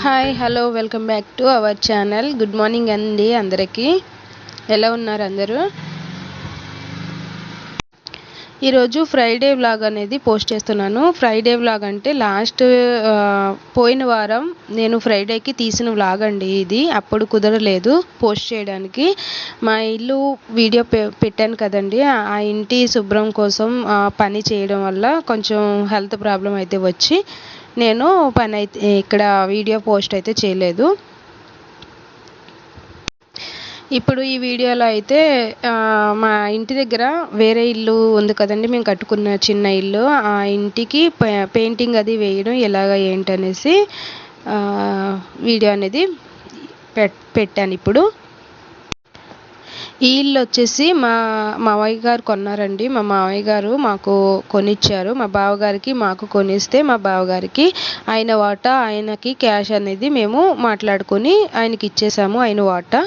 Hi hello welcome back to our channel good morning అండి అందరికీ. ఎలా ఉన్నారు అందరూ? ఈరోజు ఫ్రైడే వ్లాగ్ అనేది పోస్ట్ చేస్తున్నాను. ఫ్రైడే వ్లాగ్ అంటే లాస్ట్ పోయిన వారం నేను ఫ్రైడేకి తీసిన వ్లాగ్ అండి ఇది. అప్పుడు కుదరలేదు పోస్ట్ చేయడానికి. మా ఇల్లు వీడియో పె- పెట్టాను కదండి. ఆ ఇంటి శుభ్రం కోసం పని చేయడం వల్ల కొంచెం హెల్త్ ప్రాబ్లం అయితే వచ్చి నేను పని అయితే ఇక్కడ వీడియో పోస్ట్ అయితే చేయలేదు. ఇప్పుడు ఈ వీడియోలో అయితే మా ఇంటి దగ్గర వేరే ఇల్లు ఉంది కదండి మేము కట్టుకున్న చిన్న ఇల్లు. ఆ ఇంటికి పె- పెయింటింగ్ అది వేయడం ఎలాగ ఏంటనేసి వీడియో అనేది పెట్టాను ఇప్పుడు. ఈ ఇల్లు వచ్చేసి మా మావయ్య గారు కొన్నారండి. మా మావయ్య గారు మాకు కొనిచ్చారు. మా బావగారికి మాకు కొనిస్తే మా బావగారికి ఆయన వాటా ఆయనకి క్యాష్ అనేది మేము మాట్లాడుకొని ఆయనకి ఇచ్చేసాము ఆయన వాటా.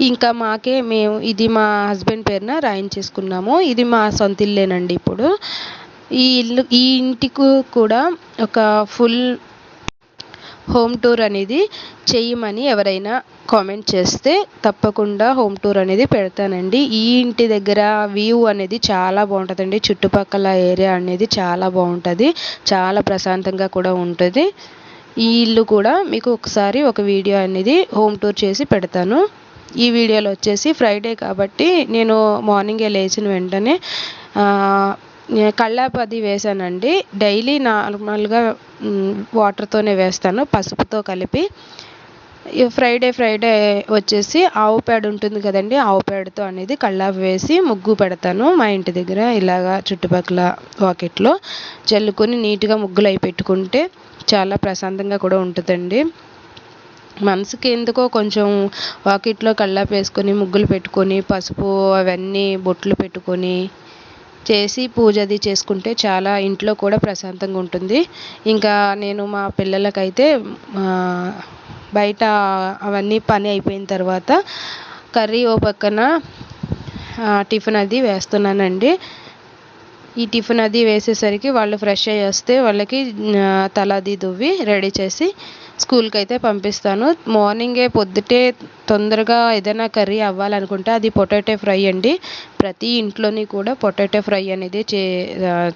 ఇంకా మాకే మేము ఇది మా హస్బెండ్ పేరున రాయించేసుకున్నాము. ఇది మా సొంత ఇల్లేనండి ఇప్పుడు. ఈ ఇల్లు ఈ ఇంటికి కూడా ఒక ఫుల్ హోమ్ టూర్ అనేది చేయమని ఎవరైనా కామెంట్ చేస్తే తప్పకుండా హోమ్ టూర్ అనేది పెడతానండి. ఈ ఇంటి దగ్గర వ్యూ అనేది చాలా బాగుంటుందండి. చుట్టుపక్కల ఏరియా అనేది చాలా బాగుంటుంది. చాలా ప్రశాంతంగా కూడా ఉంటుంది. ఈ ఇల్లు కూడా మీకు ఒకసారి ఒక వీడియో అనేది హోమ్ టూర్ చేసి పెడతాను. ఈ వీడియోలో వచ్చేసి ఫ్రైడే కాబట్టి నేను మార్నింగే లేచిన వెంటనే కళ్ళాపది అది వేసానండి. డైలీ నార్మల్గా వాటర్తోనే వేస్తాను పసుపుతో కలిపి. ఫ్రైడే ఫ్రైడే వచ్చేసి ఆవు పేడ ఉంటుంది కదండి ఆవు పేడతో అనేది కళ్ళాపు వేసి ముగ్గు పెడతాను. మా ఇంటి దగ్గర ఇలాగా చుట్టుపక్కల వాకెట్లో చల్లుకొని నీట్గా ముగ్గులు అవి పెట్టుకుంటే చాలా ప్రశాంతంగా కూడా ఉంటుందండి. మనసుకి ఎందుకో కొంచెం వాకిట్లో కళ్ళాపు వేసుకొని ముగ్గులు పెట్టుకొని పసుపు అవన్నీ బొట్లు పెట్టుకొని చేసి పూజ అది చేసుకుంటే చాలా ఇంట్లో కూడా ప్రశాంతంగా ఉంటుంది. ఇంకా నేను మా పిల్లలకైతే బయట అవన్నీ పని అయిపోయిన తర్వాత కర్రీ ఓ పక్కన టిఫిన్ అది వేస్తున్నానండి. ఈ టిఫిన్ అది వేసేసరికి వాళ్ళు ఫ్రెష్ అయ్యి వస్తే వాళ్ళకి తల అది దువ్వి రెడీ చేసి స్కూల్కి అయితే పంపిస్తాను. మార్నింగే పొద్దుటే తొందరగా ఏదైనా కర్రీ అవ్వాలనుకుంటే అది పొటాటో ఫ్రై అండి. ప్రతి ఇంట్లోని కూడా పొటాటో ఫ్రై అనేది చే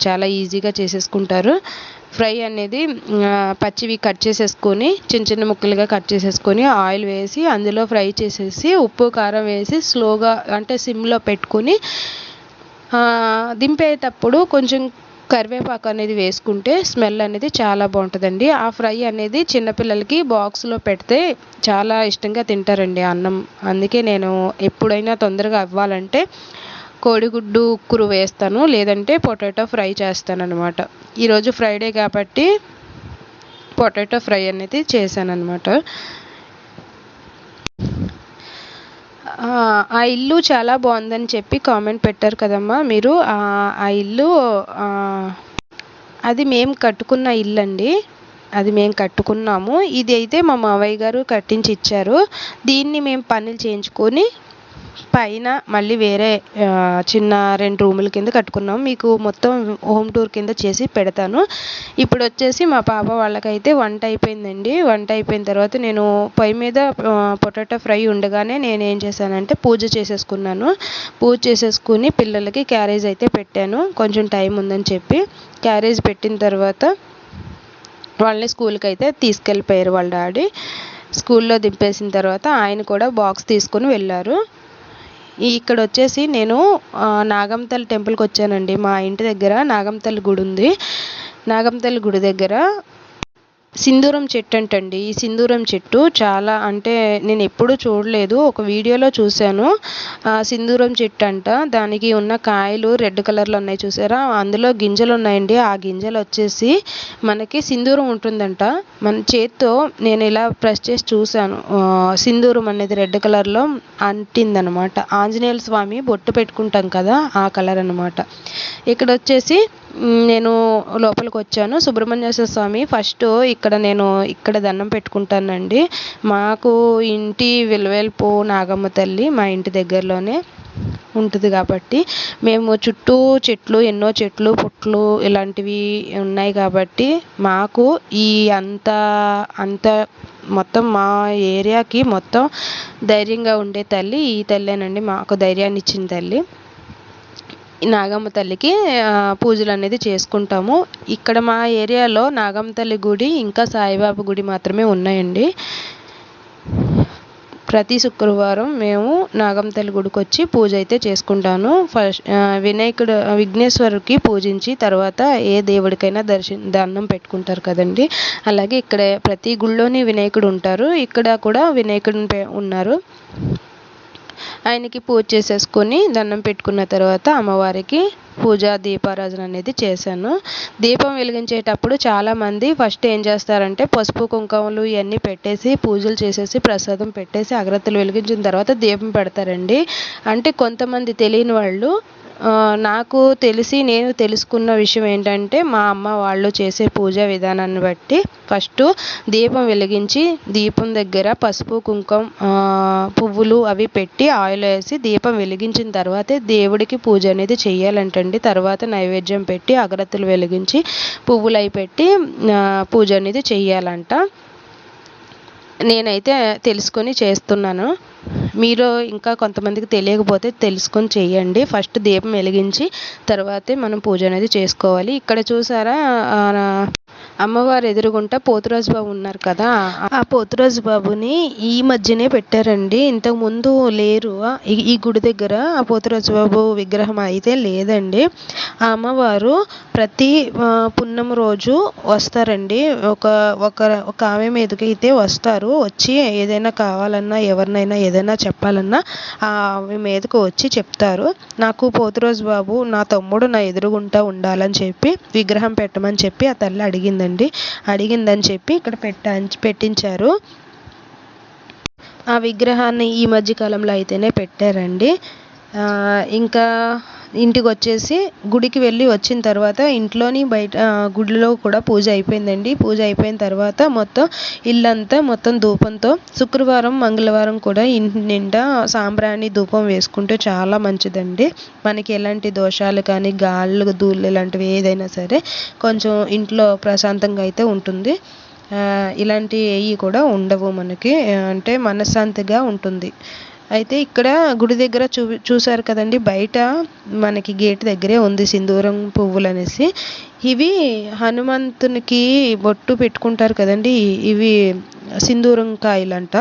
చాలా ఈజీగా చేసేసుకుంటారు. ఫ్రై అనేది పచ్చివి కట్ చేసేసుకొని చిన్న చిన్న ముక్కలుగా కట్ చేసేసుకొని ఆయిల్ వేసి అందులో ఫ్రై చేసేసి ఉప్పు కారం వేసి స్లోగా అంటే సిమ్లో పెట్టుకొని దింపేటప్పుడు కొంచెం కరివేపాకు అనేది వేసుకుంటే స్మెల్ అనేది చాలా బాగుంటుందండి. ఆ ఫ్రై అనేది చిన్నపిల్లలకి బాక్స్లో పెడితే చాలా ఇష్టంగా తింటారండి అన్నం. అందుకే నేను ఎప్పుడైనా తొందరగా అవ్వాలంటే కోడిగుడ్డు ఉక్కురు వేస్తాను. లేదంటే పొటాటో ఫ్రై చేస్తాను అనమాట ఈరోజు ఫ్రైడే కాబట్టి పొటాటో ఫ్రై అనేది చేశాను అనమాట ఆ ఇల్లు చాలా బాగుందని చెప్పి కామెంట్ పెట్టారు కదమ్మా మీరు. ఆ ఇల్లు అది మేము కట్టుకున్న ఇల్లు అండి అది మేము కట్టుకున్నాము. ఇది అయితే మా మావయ్య గారు కట్టించి ఇచ్చారు. దీన్ని మేము పనులు చేయించుకొని పైన మళ్ళీ వేరే చిన్న రెండు రూముల కింద కట్టుకున్నాం. మీకు మొత్తం హోమ్ టూర్ కింద చేసి పెడతాను. ఇప్పుడు వచ్చేసి మా పాప వాళ్ళకైతే వంట అయిపోయిందండి. వంట అయిపోయిన తర్వాత నేను పొయ్యి మీద పొటాటో ఫ్రై ఉండగానే నేను ఏం చేశానంటే పూజ చేసేసుకున్నాను. పూజ చేసేసుకుని పిల్లలకి క్యారేజ్ అయితే పెట్టాను. కొంచెం టైం ఉందని చెప్పి క్యారేజ్ పెట్టిన తర్వాత వాళ్ళని స్కూల్కి అయితే తీసుకెళ్ళిపోయారు వాళ్ళ డాడీ. స్కూల్లో దింపేసిన తర్వాత ఆయన కూడా బాక్స్ తీసుకొని వెళ్ళారు. ఇక్కడ వచ్చేసి నేను నాగంతల్ టెంపుల్కి వచ్చానండి మా ఇంటి దగ్గర నాగంతల్ గుడి ఉంది నాగంతల్ గుడి దగ్గర సింధూరం చెట్టు అంటండి. ఈ సింధూరం చెట్టు చాలా అంటే నేను ఎప్పుడూ చూడలేదు. ఒక వీడియోలో చూశాను. ఆ సింధూరం చెట్టు అంట. దానికి ఉన్న కాయలు రెడ్ కలర్లో ఉన్నాయి చూసారా? అందులో గింజలు ఉన్నాయండి. ఆ గింజలు వచ్చేసి మనకి సింధూరం ఉంటుందంట. మన చేత్తో నేను ఇలా ప్రెస్ చేసి చూశాను. సింధూరం అనేది రెడ్ కలర్లో అంటిందనమాట. ఆంజనేయుల స్వామి బొట్టు పెట్టుకుంటాం కదా ఆ కలర్ అనమాట. ఇక్కడ వచ్చేసి నేను లోపలికి వచ్చాను. సుబ్రహ్మణ్యేశ్వర స్వామి ఫస్ట్ ఇక్కడ నేను ఇక్కడ దండం పెట్టుకుంటానండి. మాకు ఇంటి విలువెల్పు నాగమ్మ తల్లి మా ఇంటి దగ్గరలోనే ఉంటుంది కాబట్టి మేము చుట్టూ చెట్లు ఎన్నో చెట్లు పుట్లు ఇలాంటివి ఉన్నాయి కాబట్టి మాకు ఈ అంత అంత మొత్తం మా ఏరియాకి మొత్తం ధైర్యంగా ఉండే తల్లి ఈ తల్లేనండి. మాకు ధైర్యాన్ని ఇచ్చిన తల్లి. నాగమ్మ తల్లికి పూజలు అనేది చేసుకుంటాము. ఇక్కడ మా ఏరియాలో నాగమ్మ తల్లి గుడి ఇంకా సాయిబాబా గుడి మాత్రమే ఉన్నాయండి. ప్రతి శుక్రవారం మేము నాగమ్మ తల్లి గుడికి వచ్చి పూజ అయితే చేసుకుంటాను. ఫస్ట్ వినాయకుడు విఘ్నేశ్వరుడికి పూజించి తర్వాత ఏ దేవుడికైనా దర్శన దండం పెట్టుకుంటారు కదండి. అలాగే ఇక్కడ ప్రతి గుళ్ళోని వినాయకుడు ఉంటారు. ఇక్కడ కూడా వినాయకుడు ఉన్నారు. ఆయనకి పూజ చేసేసుకొని దండం పెట్టుకున్న తర్వాత అమ్మవారికి పూజ దీపారాధన అనేది చేశాను. దీపం వెలిగించేటప్పుడు చాలామంది ఫస్ట్ ఏం చేస్తారంటే పసుపు కుంకుమలు ఇవన్నీ పెట్టేసి పూజలు చేసేసి ప్రసాదం పెట్టేసి అగ్రత్తలు వెలిగించిన తర్వాత దీపం పెడతారండి. అంటే కొంతమంది తెలియని వాళ్ళు నాకు తెలిసి నేను తెలుసుకున్న విషయం ఏంటంటే మా అమ్మ వాళ్ళు చేసే పూజా విధానాన్ని బట్టి ఫస్ట్ దీపం వెలిగించి దీపం దగ్గర పసుపు కుంకుమ పువ్వులు అవి పెట్టి ఆయిల్ వేసి దీపం వెలిగించిన తర్వాతే దేవుడికి పూజ అనేది చేయాలంటండి. తర్వాత నైవేద్యం పెట్టి అగరత్తులు వెలిగించి పువ్వులు అవి పెట్టి పూజ అనేది చెయ్యాలంట నేనైతే తెలుసుకొని చేస్తున్నాను. మీరు ఇంకా కొంతమందికి తెలియకపోతే తెలుసుకొని చేయండి. ఫస్ట్ దీపం వెలిగించి తర్వాతే మనం పూజ అనేది చేసుకోవాలి. ఇక్కడ చూసారా అమ్మవారు ఎదురుగుంట పోతురాజు బాబు ఉన్నారు కదా. ఆ పోతురాజు బాబుని ఈ మధ్యనే పెట్టారండి. ఇంతకు ముందు లేరు. ఈ గుడి దగ్గర ఆ పోతురాజు బాబు విగ్రహం అయితే లేదండి. ఆ అమ్మవారు ప్రతి పున్నం రోజు వస్తారండి. ఒక ఒక ఒక ఆమె మీదకి అయితే వస్తారు. వచ్చి ఏదైనా కావాలన్నా ఎవరినైనా ఏదైనా చెప్పాలన్నా ఆ ఆమె మీదకు వచ్చి చెప్తారు. నాకు పోతురాజు బాబు నా తమ్ముడు నా ఎదురుగుంటా ఉండాలని చెప్పి విగ్రహం పెట్టమని చెప్పి ఆ తల్లి అడిగింది అడిగిందండి అడిగిందని చెప్పి ఇక్కడ పెట్టా పెట్టించారు. ఆ విగ్రహాన్ని ఈ మధ్య కాలంలో అయితేనే పెట్టారండి. ఇంకా ఇంటికి వచ్చేసి గుడికి వెళ్ళి వచ్చిన తర్వాత ఇంట్లోని బయట గుడిలో కూడా పూజ అయిపోయిందండి. పూజ అయిపోయిన తర్వాత మొత్తం ఇల్లంతా మొత్తం ధూపంతో శుక్రవారం మంగళవారం కూడా ఇంటి నిండా సాంబ్రాణి ధూపం వేసుకుంటే చాలా మంచిదండి. మనకి ఎలాంటి దోషాలు కానీ గాళ్ళు ధూళ్ళు ఇలాంటివి ఏదైనా సరే కొంచెం ఇంట్లో ప్రశాంతంగా అయితే ఉంటుంది. ఇలాంటివి కూడా ఉండవు మనకి. అంటే మనశ్శాంతిగా ఉంటుంది. అయితే ఇక్కడ గుడి దగ్గర చూ చూసారు కదండి బయట మనకి గేట్ దగ్గరే ఉంది సింధూరం పువ్వులు అనేసి ఇవి హనుమంతునికి బొట్టు పెట్టుకుంటారు కదండి ఇవి సింధూరం కాయలంట.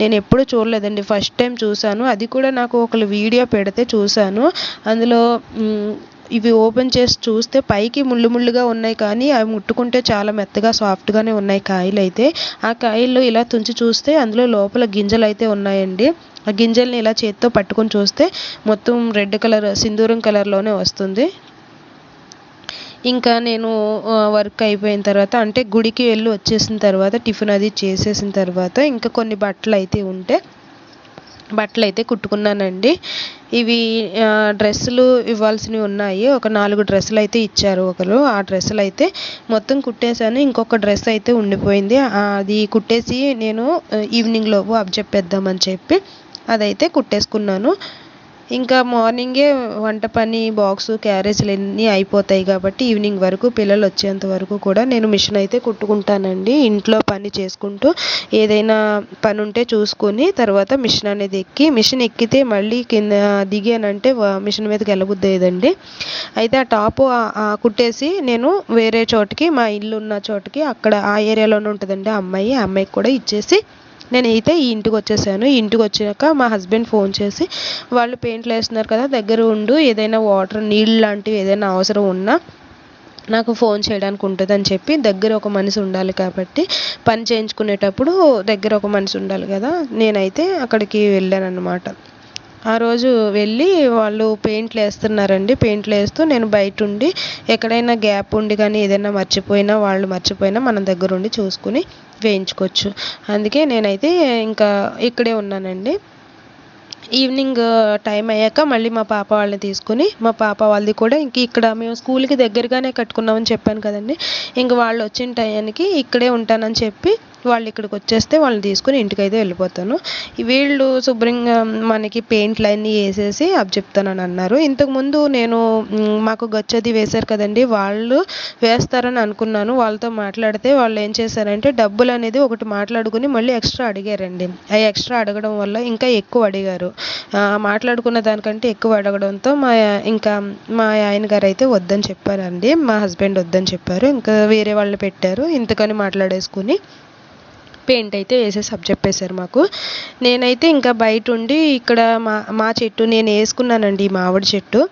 నేను ఎప్పుడు చూడలేదండి ఫస్ట్ టైం చూసాను అది కూడా నాకు ఒకళ్ళు వీడియో పెడితే చూసాను అందులో ఇవి ఓపెన్ చేసి చూస్తే పైకి ముళ్ళు ముళ్ళుగా ఉన్నాయి కానీ అవి ముట్టుకుంటే చాలా మెత్తగా సాఫ్ట్గానే ఉన్నాయి కాయలు అయితే ఆ కాయల్లో ఇలా తుంచి చూస్తే అందులో లోపల గింజలు అయితే ఉన్నాయండి. ఆ గింజల్ని ఇలా చేత్తో పట్టుకొని చూస్తే మొత్తం రెడ్ కలర్ సింధూరం కలర్లోనే వస్తుంది. ఇంకా నేను వర్క్ అయిపోయిన తర్వాత అంటే గుడికి వెళ్ళి వచ్చేసిన తర్వాత టిఫిన్ అది చేసేసిన తర్వాత ఇంకా కొన్ని బట్టలు అయితే ఉంటే బట్టలు అయితే కుట్టుకున్నానండి. ఇవి డ్రెస్సులు ఇవ్వాల్సినవి ఉన్నాయి. ఒక నాలుగు డ్రెస్సులు అయితే ఇచ్చారు ఒకరు. ఆ డ్రెస్సులు అయితే మొత్తం కుట్టేశాను. ఇంకొక డ్రెస్ అయితే ఉండిపోయింది. అది కుట్టేసి నేను ఈవినింగ్ లోపు అప్పచెప్పేద్దామని చెప్పి అదైతే కుట్టేసుకున్నాను. ఇంకా మార్నింగే వంట పని బాక్సు క్యారేజీలు అన్నీ అయిపోతాయి కాబట్టి ఈవినింగ్ వరకు పిల్లలు వచ్చేంత వరకు కూడా నేను మిషన్ అయితే కుట్టుకుంటానండి. ఇంట్లో పని చేసుకుంటూ ఏదైనా పని ఉంటే చూసుకొని తర్వాత మిషన్ అనేది ఎక్కి మిషన్ ఎక్కితే మళ్ళీ కింద దిగానంటే మిషన్ మీదకి వెళ్ళబుద్దేదండి అయితే ఆ టాప్ కుట్టేసి నేను వేరే చోటికి మా ఇల్లు ఉన్న చోటికి అక్కడ ఆ ఏరియాలోనే ఉంటుందండి ఆ అమ్మాయి. ఆ అమ్మాయికి కూడా ఇచ్చేసి నేనైతే ఈ ఇంటికి వచ్చేసాను. ఈ ఇంటికి వచ్చాక మా హస్బెండ్ ఫోన్ చేసి వాళ్ళు పెయింట్లు వేస్తున్నారు కదా దగ్గర ఉండు ఏదైనా వాటర్ నీళ్ళు లాంటివి ఏదైనా అవసరం ఉన్నా నాకు ఫోన్ చేయడానికి ఉంటుందని చెప్పి దగ్గర ఒక మనిషి ఉండాలి కాబట్టి పని చేయించుకునేటప్పుడు దగ్గర ఒక మనిషి ఉండాలి కదా నేనైతే అక్కడికి వెళ్ళాను అనమాట ఆ రోజు వెళ్ళి వాళ్ళు పెయింట్లు వేస్తున్నారండి. పెయింట్లు వేస్తూ నేను బయట ఉండి ఎక్కడైనా గ్యాప్ ఉండి కానీ ఏదైనా మర్చిపోయినా వాళ్ళు మర్చిపోయినా మనం దగ్గర ఉండి చూసుకుని వేయించుకోవచ్చు. అందుకే నేనైతే ఇంకా ఇక్కడే ఉన్నానండి. ఈవినింగ్ టైం అయ్యాక మళ్ళీ మా పాప వాళ్ళని తీసుకుని మా పాప వాళ్ళది కూడా ఇంక ఇక్కడ మేము స్కూల్కి దగ్గరగానే కట్టుకున్నామని చెప్పాను కదండి. ఇంక వాళ్ళు వచ్చిన టయానికి ఇక్కడే ఉంటానని చెప్పి వాళ్ళు ఇక్కడికి వచ్చేస్తే వాళ్ళని తీసుకుని ఇంటికైతే వెళ్ళిపోతాను. వీళ్ళు శుభ్రంగా మనకి పెయింట్లు అన్నీ వేసేసి అవి చెప్తానని అన్నారు ఇంతకుముందు నేను మాకు గచ్చది వేశారు కదండి వాళ్ళు వేస్తారని అనుకున్నాను. వాళ్ళతో మాట్లాడితే వాళ్ళు ఏం చేశారంటే డబ్బులు అనేది ఒకటి మాట్లాడుకుని మళ్ళీ ఎక్స్ట్రా అడిగారండి. ఆ ఎక్స్ట్రా అడగడం వల్ల ఇంకా ఎక్కువ అడిగారు. మాట్లాడుకున్న దానికంటే ఎక్కువ అడగడంతో మా ఇంకా మా ఆయన గారు అయితే వద్దని చెప్పారండి మా హస్బెండ్ వద్దని చెప్పారు. ఇంకా వేరే వాళ్ళు పెట్టారు ఇంతకని మాట్లాడేసుకుని పెయింట్ అయితే వేసేసి అప్ చెప్పేశారు మాకు. నేనైతే ఇంకా బయట ఉండి ఇక్కడ మా మా చెట్టు నేను వేసుకున్నానండి మామిడి చెట్టు.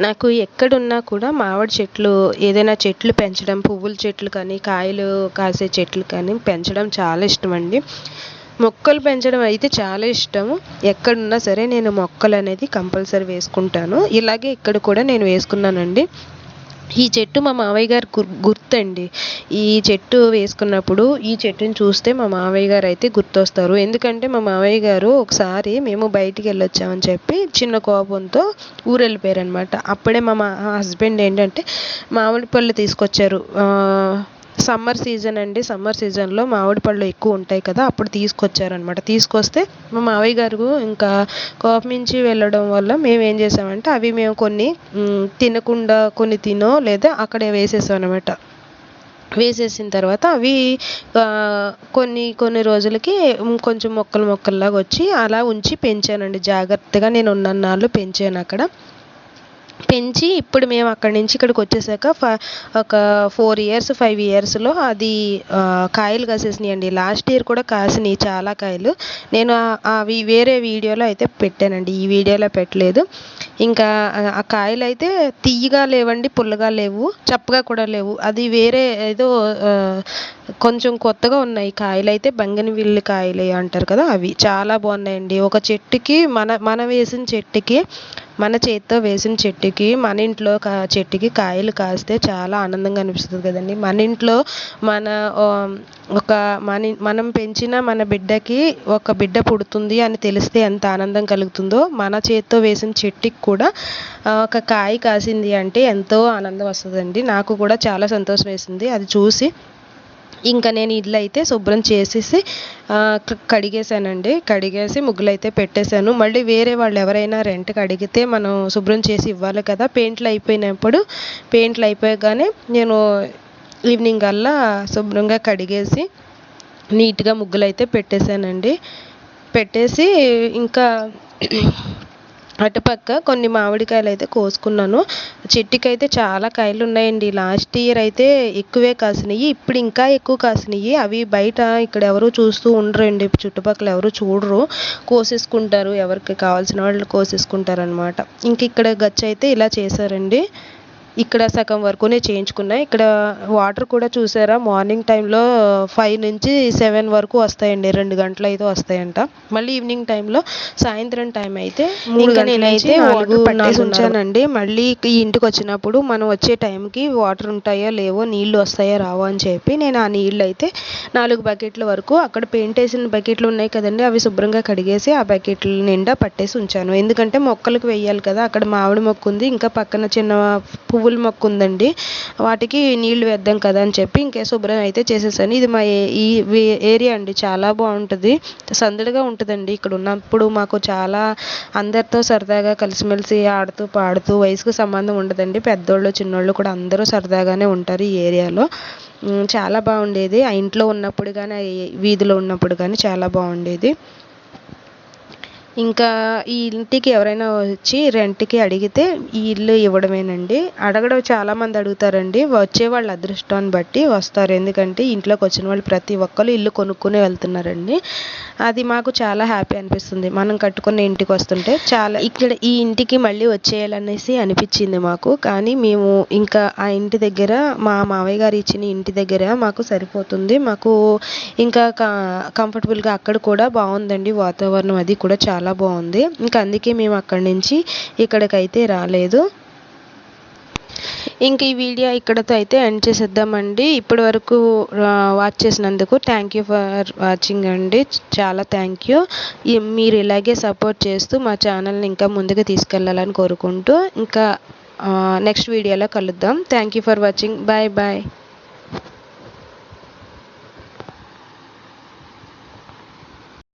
నాకు ఎక్కడున్నా కూడా మామిడి చెట్లు ఏదైనా చెట్లు పెంచడం పువ్వుల చెట్లు కానీ కాయలు కాసే చెట్లు కానీ పెంచడం చాలా ఇష్టం అండి మొక్కలు పెంచడం అయితే చాలా ఇష్టము. ఎక్కడున్నా సరే నేను మొక్కలు అనేది కంపల్సరీ వేసుకుంటాను. ఇలాగే ఇక్కడ కూడా నేను వేసుకున్నానండి. ఈ చెట్టు మా మావయ్య గారు గుర్ గుర్తండి. ఈ చెట్టు వేసుకున్నప్పుడు ఈ చెట్టుని చూస్తే మా మావయ్య గారు అయితే గుర్తొస్తారు. ఎందుకంటే మా మావయ్య గారు ఒకసారి మేము బయటికి వెళ్ళొచ్చామని చెప్పి చిన్న కోపంతో ఊరు వెళ్ళిపోయారనమాట అప్పుడే మా మా హస్బెండ్ ఏంటంటే మామిడి పళ్ళు తీసుకొచ్చారు. సమ్మర్ సీజన్ అండి. సమ్మర్ సీజన్లో మామిడి పళ్ళు ఎక్కువ ఉంటాయి కదా అప్పుడు తీసుకొచ్చారనమాట తీసుకొస్తే మా మావయ్య గారు ఇంకా కోపమించి వెళ్ళడం వల్ల మేము ఏం చేసామంటే అవి మేము కొన్ని తినకుండా కొన్ని తినో లేదా అక్కడే వేసేసాం అనమాట వేసేసిన తర్వాత అవి కొన్ని కొన్ని రోజులకి కొంచెం మొక్కలు మొక్కల్లాగా వచ్చి అలా ఉంచి పెంచానండి. జాగ్రత్తగా నేను ఉన్నన్నాళ్ళు పెంచాను అక్కడ. పెంచి ఇప్పుడు మేము అక్కడి నుంచి ఇక్కడికి వచ్చేసాక ఫ ఒక ఫోర్ ఇయర్స్ ఫైవ్ ఇయర్స్లో అది కాయలు కాసేసినాయి అండి. లాస్ట్ ఇయర్ కూడా కాసినాయి చాలా కాయలు. నేను అవి వేరే వీడియోలో అయితే పెట్టానండి. ఈ వీడియోలో పెట్టలేదు. ఇంకా ఆ- కాయలు అయితే తీయగా లేవండి పుల్లగా లేవు చప్పగా కూడా లేవు. అది వేరే ఏదో కొంచెం కొత్తగా ఉన్నాయి. కాయలు అయితే బంగినవిల్లి కాయలు అంటారు కదా అవి. చాలా బాగున్నాయండి. ఒక చెట్టుకి మన మనం వేసిన చెట్టుకి మన చేత్తో వేసిన చెట్టుకి మన ఇంట్లో కా చెట్టుకి కాయలు కాస్తే చాలా ఆనందంగా అనిపిస్తుంది కదండి. మన ఇంట్లో మన ఒక మన మనం పెంచిన మన బిడ్డకి ఒక బిడ్డ పుడుతుంది అని తెలిస్తే ఎంత ఆనందం కలుగుతుందో మన చేత్తో వేసిన చెట్టుకి కూడా ఒక కాయ కాసింది అంటే ఎంతో ఆనందం వస్తుందండి. నాకు కూడా చాలా సంతోషం వేసింది. అది చూసి ఇంకా నేను ఇల్లు అయితే శుభ్రం చేసేసి కడిగేసానండి కడిగేసి ముగ్గులు అయితే పెట్టేశాను. మళ్ళీ వేరే వాళ్ళు ఎవరైనా రెంట్కి అడిగితే మనం శుభ్రం చేసి ఇవ్వాలి కదా. పెయింట్లు అయిపోయినప్పుడు పెయింట్లు అయిపోయగానే నేను ఈవినింగ్ అల్లా శుభ్రంగా కడిగేసి నీట్గా ముగ్గులు అయితే పెట్టేశానండి. పెట్టేసి ఇంకా అటుపక్క కొన్ని మామిడికాయలు అయితే కోసుకున్నాను. చెట్టుకైతే చాలా కాయలు ఉన్నాయండి లాస్ట్ ఇయర్ అయితే ఎక్కువే కాసినాయి. ఇప్పుడు ఇంకా ఎక్కువ కాసినాయి. అవి బయట ఇక్కడ ఎవరు చూస్తూ ఉండరండి. చుట్టుపక్కల ఎవరు చూడరు. కోసేసుకుంటారు. ఎవరికి కావాల్సిన వాళ్ళు కోసేసుకుంటారు అనమాట ఇంక ఇక్కడ గచ్చ అయితే ఇలా చేశారండి. ఇక్కడ సగం వరకునే చేయించుకున్నా. ఇక్కడ వాటర్ కూడా చూసారా? మార్నింగ్ టైంలో ఫైవ్ నుంచి సెవెన్ వరకు వస్తాయండి. రెండు గంటలు అయితే వస్తాయంట. మళ్ళీ ఈవినింగ్ టైంలో సాయంత్రం టైం అయితే ఇంకా నేనైతే వాటర్ పట్టేసి. ఉంచానండి. మళ్ళీ ఈ ఇంటికి వచ్చినప్పుడు మనం వచ్చే టైంకి వాటర్ ఉంటాయో లేవో నీళ్ళు వస్తాయో రావో అని చెప్పి నేను ఆ నీళ్ళు అయితే నాలుగు బకెట్ల వరకు అక్కడ పెయింట్ వేసిన బకెట్లు ఉన్నాయి కదండి. అవి శుభ్రంగా కడిగేసి ఆ బకెట్ల నిండా పట్టేసి ఉంచాను. ఎందుకంటే మొక్కలకు వేయాలి కదా. అక్కడ మామిడి మొక్క ఉంది ఇంకా పక్కన చిన్న పువ్వుల మొక్క ఉందండి. వాటికి నీళ్ళు వేద్దాం కదా అని చెప్పి ఇంకే శుభ్రం అయితే చేసేసాను. ఇది మా ఈ ఏరియా అండి. చాలా బాగుంటుంది. సందడిగా ఉంటుందండి. ఇక్కడ ఉన్నప్పుడు మాకు చాలా అందరితో సరదాగా కలిసిమెలిసి ఆడుతూ పాడుతూ వయసుకు సంబంధం ఉండదండి. పెద్దోళ్ళు చిన్నోళ్ళు కూడా అందరూ సరదాగానే ఉంటారు ఈ ఏరియాలో. చాలా బాగుండేది. ఆ ఇంట్లో ఉన్నప్పుడు కానీ వీధిలో ఉన్నప్పుడు కానీ చాలా బాగుండేది. ఇంకా ఈ ఇంటికి ఎవరైనా వచ్చి రెంట్కి అడిగితే ఈ ఇల్లు ఇవ్వడమేనండి. అడగడం చాలామంది అడుగుతారండి. వచ్చే వాళ్ళ అదృష్టాన్ని బట్టి వస్తారు. ఎందుకంటే ఇంట్లోకి వచ్చిన వాళ్ళు ప్రతి ఒక్కరు ఇల్లు కొనుక్కునే వెళ్తున్నారండి. అది మాకు చాలా హ్యాపీ అనిపిస్తుంది. మనం కట్టుకున్న ఇంటికి వస్తుంటే చాలా ఇక్కడ ఈ ఇంటికి మళ్ళీ వచ్చేయాలనేసి అనిపించింది మాకు. కానీ మేము ఇంకా ఆ ఇంటి దగ్గర మా మావయ్య గారు ఇచ్చిన ఇంటి దగ్గర మాకు సరిపోతుంది. మాకు ఇంకా కంఫర్టబుల్గా అక్కడ కూడా బాగుందండి వాతావరణం. అది కూడా చాలా చాలా బాగుంది. ఇంకా అందుకే మేము అక్కడి నుంచి ఇక్కడికైతే రాలేదు. ఇంక ఈ వీడియో ఇక్కడతో అయితే ఎండ్ చేసేద్దామండి. ఇప్పటి వరకు వాచ్ చేసినందుకు థ్యాంక్ యూ ఫర్ వాచింగ్ అండి. చాలా థ్యాంక్ యూ మీరు ఇలాగే సపోర్ట్ చేస్తూ మా ఛానల్ని ఇంకా ముందుకు తీసుకెళ్ళాలని కోరుకుంటూ ఇంకా నెక్స్ట్ వీడియోలో కలుద్దాం. Thank you for watching bye bye